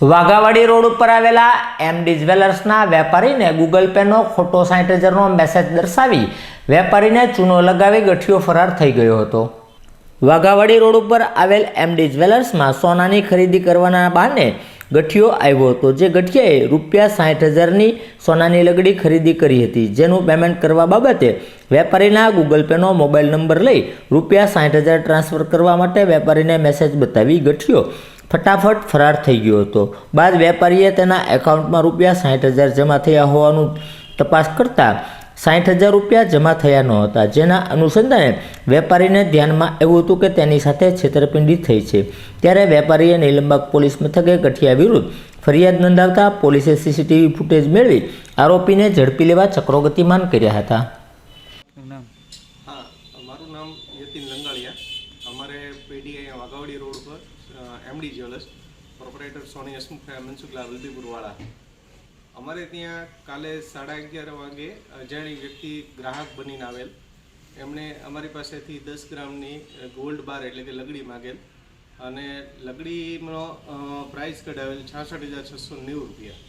Waghawadi road ઉપર આવેલા MD જ્વેલર્સના વેપારીને ગૂગલ પેનો ખોટો સાઠ હજારનો મેસેજ દર્શાવી વેપારીને ચૂનો લગાવી ગઠિયો ફરાર થઈ ગયો હતો. વાઘાવાડી રોડ ઉપર આવેલ એમડી જ્વેલર્સમાં સોનાની ખરીદી કરવાના બહાને ગઠિયો આવ્યો હતો, જે ગઠિયાએ રૂપિયા સાઠ હજારની સોનાની લગડી ખરીદી કરી હતી. જેનું પેમેન્ટ કરવા બાબતે વેપારીના ગૂગલ પેનો મોબાઈલ નંબર લઈ રૂપિયા સાઠ હજાર ટ્રાન્સફર કરવા માટે વેપારીને મેસેજ બતાવી ગઠિયો ફટાફટ ફરાર થઈ ગયો હતો. બાદ વેપારીએ તેના એકાઉન્ટમાં રૂપિયા સાઠ હજાર જમા થયા હોવાનું તપાસ કરતાં સાઠ હજાર રૂપિયા જમા થયા ન હતા. જેના અનુસંધાને વેપારીને ધ્યાનમાં એવું હતું કે તેની સાથે છેતરપિંડી થઈ છે. ત્યારે વેપારીએ નીલમબાગ પોલીસ મથકે ગઠિયા વિરુદ્ધ ફરિયાદ નોંધાવતા પોલીસે સીસીટીવી ફૂટેજ મેળવી આરોપીને ઝડપી લેવા ચક્રો ગતિમાન કર્યા હતા. નામ? હા મારું નામ યતિન લંગાળિયા અમારે પેઢી અહીંયા વાઘાવડી રોડ પર MD jewellers proprietor Soni Hasmukh Mansukhla વલદીપુરવાળા અમારે ત્યાં કાલે સાડા અગિયાર વાગે અજાણી વ્યક્તિ ગ્રાહક બનીને આવેલ. એમણે અમારી પાસેથી દસ ગ્રામની ગોલ્ડ બાર એટલે કે લગડી માગેલ અને લગડીનો પ્રાઇસ કઢાવેલ છાસઠ હજાર છસો નેવું રૂપિયા.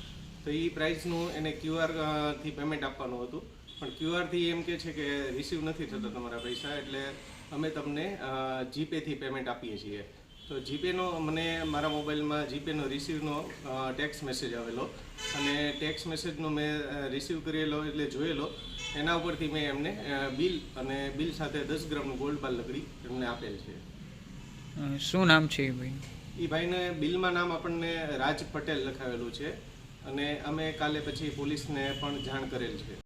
તો એ પ્રાઇસનું એને ક્યુઆરથી પેમેન્ટ આપવાનું હતું. પણ ક્યુઆરથી એમ કે છે કે રિસીવ નથી થતા તમારા પૈસા એટલે અમે તમને જીપેથી પેમેન્ટ આપીએ છીએ. તો જીપેનો મને મારા મોબાઈલમાં જીપેનો રિસીવનો ટેક્સ મેસેજ આવેલો. અને ટેક્સ મેસેજનો મેં રિસીવ કરેલો એટલે જોયેલો. એના ઉપરથી મેં એમને બિલ અને બિલ સાથે દસ ગ્રામનું ગોલ્ડ બાર લકડી એમને આપેલ છે. શું નામ છે એ ભાઈ? એ ભાઈને બિલમાં નામ આપણને રાજ પટેલ લખાવેલું છે. અને અમે કાલે પછી પોલીસને પણ જાણ કરેલ છે.